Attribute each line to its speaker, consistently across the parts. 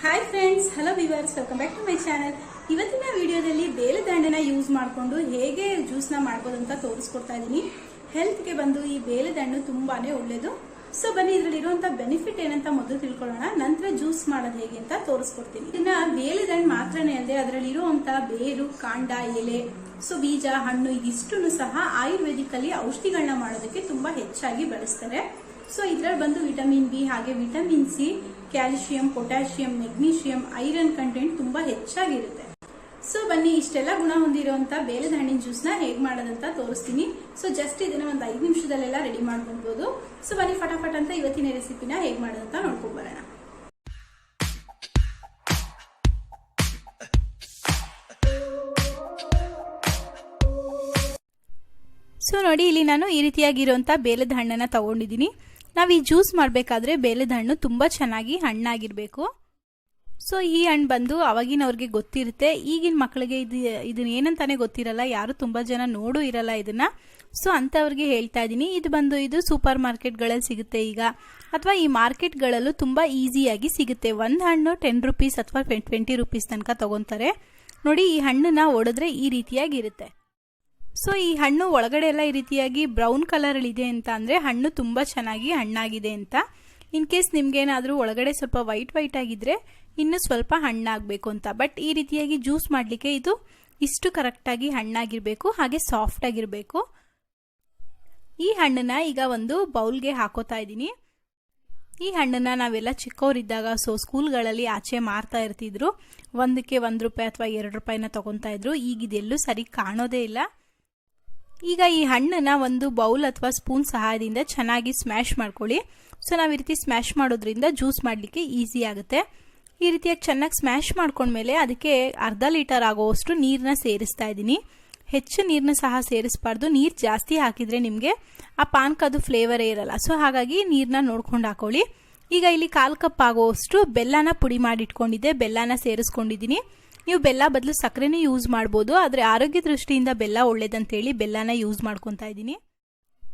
Speaker 1: Hi friends hello viewers welcome back to my channel ಇವತ್ತಿನ ವಿಡಿಯೋದಲ್ಲಿ ಬೇಲೆ ಹಣ್ಣನ್ನ ಯೂಸ್ ಮಾಡಿಕೊಂಡು ಹೇಗೆ ಜ್ಯೂಸ್ನ ಮಾಡ್ಬೋದು ಅಂತ ತೋರಿಸ್ಕೊಡ್ತಾ ಇದ್ದೀನಿ. ಹೆಲ್ತ್ಗೆ ಬಂದು ಈ ಬೇಲೆ ದಂಡು ತುಂಬಾನೇ ಒಳ್ಳೇದು. ಸೊ ಬನ್ನಿ ಇದರಲ್ಲಿರುವಂಥ ಬೆನಿಫಿಟ್ ಏನಂತ ಮೊದಲು ತಿಳ್ಕೊಳ್ಳೋಣ. ನಂತರ ಜ್ಯೂಸ್ ಮಾಡೋದು ಹೇಗೆ ಅಂತ ತೋರಿಸ್ಕೊಡ್ತೀನಿ. ಇದನ್ನ ಬೇಲೆ ದಂಡು ಮಾತ್ರನೇ ಅಲ್ಲದೆ ಅದರಲ್ಲಿರುವಂಥ ಬೇರು, ಕಾಂಡ, ಎಲೆ ಸೊ ಬೀಜ, ಹಣ್ಣು ಇದಿಷ್ಟು ಸಹ ಆಯುರ್ವೇದಿಕಲ್ಲಿ ಔಷಧಿಗಳನ್ನ ಮಾಡೋದಕ್ಕೆ ತುಂಬಾ ಹೆಚ್ಚಾಗಿ ಬಳಸ್ತಾರೆ. ಸೊ ಇದ್ರಲ್ಲಿ ಬಂದು ವಿಟಮಿನ್ ಬಿ ಹಾಗೆ vitamin C calcium potassium magnesium iron content ತುಂಬಾ ಹೆಚ್ಚಾಗಿರುತ್ತೆ. ಸೊ ಬನ್ನಿ, ಇಷ್ಟೆಲ್ಲ ಗುಣ ಹೊಂದಿರುವಂತ ಬೇಲದ ಹಣ್ಣಿನ ನ ಹೇಗೆ ಮಾಡೋದಂತ ತೋರಿಸ್ತೀನಿ. ಸೊ ಜಸ್ಟ್ ಇದನ್ನ ಒಂದು ಐದು ನಿಮಿಷದಲ್ಲೆಲ್ಲ ರೆಡಿ ಮಾಡ್ಕೊಳ್ಬಹುದು ಸೊ ಬನ್ನಿ, ಫಟಾಫಟ್ ಅಂತ ಇವತ್ತಿನ ರೆಸಿಪಿನ ಹೇಗೆ ಮಾಡೋದಂತ ನೋಡ್ಕೊಂಡ್ ಬರೋಣ. ಸೊ ನೋಡಿ, ಇಲ್ಲಿ ನಾನು ಈ ರೀತಿಯಾಗಿರುವಂಥ ಬೇಲದ ಹಣ್ಣನ್ನು ತಗೊಂಡಿದ್ದೀನಿ. ನಾವು ಈ ಜ್ಯೂಸ್ ಮಾಡಬೇಕಾದ್ರೆ ಬೇಲೆದ ಹಣ್ಣು ತುಂಬ ಚೆನ್ನಾಗಿ ಹಣ್ಣಾಗಿರಬೇಕು. ಸೊ ಈ ಹಣ್ಣು ಬಂದು ಅವಾಗಿನವ್ರಿಗೆ ಗೊತ್ತಿರುತ್ತೆ. ಈಗಿನ ಮಕ್ಕಳಿಗೆ ಇದು ಇದನ್ನ ಏನಂತಾನೆ ಗೊತ್ತಿರಲ್ಲ. ಯಾರು ತುಂಬ ಜನ ನೋಡು ಇರಲ್ಲ ಇದನ್ನ. ಸೊ ಅಂಥವ್ರಿಗೆ ಹೇಳ್ತಾ ಇದ್ದೀನಿ ಇದು ಬಂದು ಇದು ಸೂಪರ್ ಮಾರ್ಕೆಟ್ಗಳಲ್ಲಿ ಸಿಗುತ್ತೆ ಈಗ. ಅಥವಾ ಈ ಮಾರ್ಕೆಟ್ಗಳಲ್ಲೂ ತುಂಬ ಈಸಿಯಾಗಿ ಸಿಗುತ್ತೆ. ಒಂದು ಹಣ್ಣು ಟೆನ್ ರುಪೀಸ್ ಅಥವಾ ಟ್ವೆಂಟಿ ರುಪೀಸ್ ತನಕ ತಗೊತಾರೆ. ನೋಡಿ, ಈ ಹಣ್ಣನ್ನ ಒಡೆದ್ರೆ ಈ ರೀತಿಯಾಗಿರುತ್ತೆ. ಸೊ ಈ ಹಣ್ಣು ಒಳಗಡೆ ಎಲ್ಲ ಈ ರೀತಿಯಾಗಿ ಬ್ರೌನ್ ಕಲರ್ ಇದೆ ಅಂತ ಅಂದರೆ ಹಣ್ಣು ತುಂಬ ಚೆನ್ನಾಗಿ ಹಣ್ಣಾಗಿದೆ ಅಂತ. ಇನ್ ಕೇಸ್ ನಿಮ್ಗೇನಾದರೂ ಒಳಗಡೆ ಸ್ವಲ್ಪ ವೈಟ್ ವೈಟ್ ಆಗಿದ್ರೆ ಇನ್ನು ಸ್ವಲ್ಪ ಹಣ್ಣಾಗಬೇಕು ಅಂತ. ಬಟ್ ಈ ರೀತಿಯಾಗಿ ಜ್ಯೂಸ್ ಮಾಡಲಿಕ್ಕೆ ಇದು ಇಷ್ಟು ಕರೆಕ್ಟಾಗಿ ಹಣ್ಣಾಗಿರಬೇಕು, ಹಾಗೆ ಸಾಫ್ಟ್ ಆಗಿರಬೇಕು. ಈ ಹಣ್ಣನ್ನ ಈಗ ಒಂದು ಬೌಲ್ಗೆ ಹಾಕೋತಾ ಇದ್ದೀನಿ. ಈ ಹಣ್ಣನ್ನ ನಾವೆಲ್ಲ ಚಿಕ್ಕವರಿದ್ದಾಗ ಸೊ ಸ್ಕೂಲ್ಗಳಲ್ಲಿ ಆಚೆ ಮಾರ್ತಾ ಇರ್ತಿದ್ರು. ಒಂದಕ್ಕೆ ಒಂದು ರೂಪಾಯಿ ಅಥವಾ ಎರಡು ರೂಪಾಯಿನ ತಗೊತಾ ಇದ್ರು. ಈಗ ಇದೆಲ್ಲೂ ಸರಿ ಕಾಣೋದೇ ಇಲ್ಲ. ಈಗ ಈ ಹಣ್ಣನ್ನ ಒಂದು ಬೌಲ್ ಅಥವಾ ಸ್ಪೂನ್ ಸಹಾಯದಿಂದ ಚೆನ್ನಾಗಿ ಸ್ಮ್ಯಾಶ್ ಮಾಡ್ಕೊಳ್ಳಿ. ಸೊ, ನಾವು ಈ ರೀತಿ ಸ್ಮ್ಯಾಶ್ ಮಾಡೋದ್ರಿಂದ ಜ್ಯೂಸ್ ಮಾಡಲಿಕ್ಕೆ ಈಸಿ ಆಗುತ್ತೆ. ಈ ರೀತಿಯಾಗಿ ಚೆನ್ನಾಗಿ ಸ್ಮ್ಯಾಶ್ ಮಾಡ್ಕೊಂಡ್ಮೇಲೆ ಅದಕ್ಕೆ ಅರ್ಧ ಲೀಟರ್ ಆಗೋವಷ್ಟು ನೀರನ್ನ ಸೇರಿಸ್ತಾ ಇದ್ದೀನಿ. ಹೆಚ್ಚು ನೀರನ್ನ ಸಹ ಸೇರಿಸಬಾರ್ದು. ನೀರು ಜಾಸ್ತಿ ಹಾಕಿದರೆ ನಿಮಗೆ ಆ ಪಾನ್ಕದು ಫ್ಲೇವರೇ ಇರಲ್ಲ. ಸೊ, ಹಾಗಾಗಿ ನೀರನ್ನ ನೋಡ್ಕೊಂಡು ಹಾಕೊಳ್ಳಿ. ಈಗ ಇಲ್ಲಿ ಕಾಲು ಕಪ್ ಆಗೋವಷ್ಟು ಬೆಲ್ಲನ ಪುಡಿ ಮಾಡಿ ಇಟ್ಕೊಂಡಿದ್ದೆ. ಬೆಲ್ಲನ ಸೇರಿಸ್ಕೊಂಡಿದ್ದೀನಿ. ನೀವು ಬೆಲ್ಲ ಬದಲು ಸಕ್ಕರೆನೇ ಯೂಸ್ ಮಾಡ್ಬೋದು, ಆದರೆ ಆರೋಗ್ಯ ದೃಷ್ಟಿಯಿಂದ ಬೆಲ್ಲ ಒಳ್ಳೇದಂತೇಳಿ ಬೆಲ್ಲನ ಯೂಸ್ ಮಾಡ್ಕೊತಾ ಇದ್ದೀನಿ.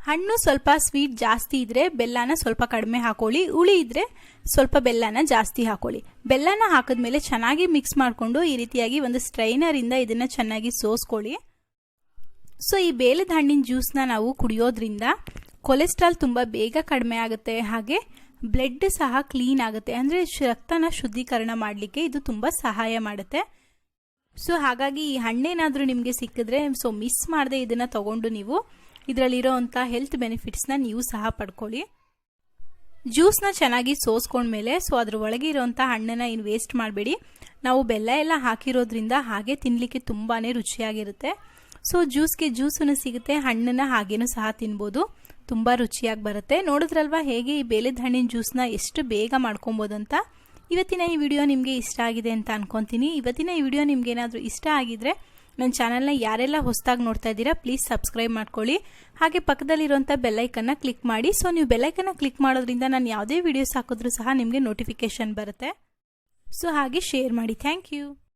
Speaker 1: ಹಣ್ಣು ಸ್ವಲ್ಪ ಸ್ವೀಟ್ ಜಾಸ್ತಿ ಇದ್ರೆ ಬೆಲ್ಲನ ಸ್ವಲ್ಪ ಕಡಿಮೆ ಹಾಕೊಳ್ಳಿ, ಹುಳಿ ಇದ್ರೆ ಸ್ವಲ್ಪ ಬೆಲ್ಲನ ಜಾಸ್ತಿ ಹಾಕೊಳ್ಳಿ. ಬೆಲ್ಲನ ಹಾಕಿದ್ಮೇಲೆ ಚೆನ್ನಾಗಿ ಮಿಕ್ಸ್ ಮಾಡಿಕೊಂಡು ಈ ರೀತಿಯಾಗಿ ಒಂದು ಸ್ಟ್ರೈನರಿಂದ ಇದನ್ನ ಚೆನ್ನಾಗಿ ಸೋಸ್ಕೊಳ್ಳಿ. ಸೊ ಈ ಬೇಲದ ಹಣ್ಣಿನ ಜ್ಯೂಸ್ನ ನಾವು ಕುಡಿಯೋದ್ರಿಂದ ಕೊಲೆಸ್ಟ್ರಾಲ್ ತುಂಬ ಬೇಗ ಕಡಿಮೆ ಆಗುತ್ತೆ, ಹಾಗೆ ಬ್ಲಡ್ ಸಹ ಕ್ಲೀನ್ ಆಗುತ್ತೆ. ಅಂದರೆ ರಕ್ತನ ಶುದ್ಧೀಕರಣ ಮಾಡಲಿಕ್ಕೆ ಇದು ತುಂಬ ಸಹಾಯ ಮಾಡುತ್ತೆ. ಸೊ ಹಾಗಾಗಿ ಈ ಹಣ್ಣೇನಾದರೂ ನಿಮಗೆ ಸಿಕ್ಕಿದ್ರೆ ಸೊ ಮಿಸ್ ಮಾಡದೆ ಇದನ್ನು ತಗೊಂಡು ನೀವು ಇದರಲ್ಲಿರೋ ಅಂಥ ಹೆಲ್ತ್ ಬೆನಿಫಿಟ್ಸ್ನ ನೀವು ಸಹ ಪಡ್ಕೊಳ್ಳಿ. ಜ್ಯೂಸ್ನ ಚೆನ್ನಾಗಿ ಸೋಸ್ಕೊಂಡ್ಮೇಲೆ ಸೊ ಅದ್ರ ಒಳಗೆ ಇರೋಂಥ ಹಣ್ಣನ್ನು ಏನು ವೇಸ್ಟ್ ಮಾಡಬೇಡಿ. ನಾವು ಬೆಲ್ಲ ಎಲ್ಲ ಹಾಕಿರೋದ್ರಿಂದ ಹಾಗೆ ತಿನ್ನಲಿಕ್ಕೆ ತುಂಬಾ ರುಚಿಯಾಗಿರುತ್ತೆ. ಸೊ ಜ್ಯೂಸ್ಗೆ ಜ್ಯೂಸನ್ನು ಸಿಗುತ್ತೆ, ಹಣ್ಣನ್ನು ಹಾಗೇನೂ ಸಹ ತಿನ್ಬೋದು. ತುಂಬ ರುಚಿಯಾಗಿ ಬರುತ್ತೆ. ನೋಡಿದ್ರಲ್ವಾ ಹೇಗೆ ಈ ಬೇಲೆದ ಹಣ್ಣಿನ ಜ್ಯೂಸ್ನ ಎಷ್ಟು ಬೇಗ ಮಾಡ್ಕೊಬೋದಂತ? ಇವತ್ತಿನ ಈ ವಿಡಿಯೋ ನಿಮಗೆ ಇಷ್ಟ ಆಗಿದೆ ಅಂತ ಅನ್ಕೊತೀನಿ. ಇವತ್ತಿನ ಈ ವಿಡಿಯೋ ನಿಮ್ಗೆ ಏನಾದರೂ ಇಷ್ಟ ಆಗಿದ್ರೆ ನನ್ನ ಚಾನಲ್ನ ಯಾರೆಲ್ಲ ಹೊಸದಾಗಿ ನೋಡ್ತಾ ಇದ್ದೀರಾ ಪ್ಲೀಸ್ ಸಬ್ಸ್ಕ್ರೈಬ್ ಮಾಡ್ಕೊಳ್ಳಿ. ಹಾಗೆ ಪಕ್ಕದಲ್ಲಿರುವಂಥ ಬೆಲ್ಲೈಕನ್ನ ಕ್ಲಿಕ್ ಮಾಡಿ. ಸೊ ನೀವು ಬೆಲ್ಲೈಕನ್ನ ಕ್ಲಿಕ್ ಮಾಡೋದ್ರಿಂದ ನಾನು ಯಾವುದೇ ವಿಡಿಯೋಸ್ ಹಾಕಿದ್ರೂ ಸಹ ನಿಮಗೆ ನೋಟಿಫಿಕೇಷನ್ ಬರುತ್ತೆ. ಸೊ ಹಾಗೆ ಶೇರ್ ಮಾಡಿ. Thank you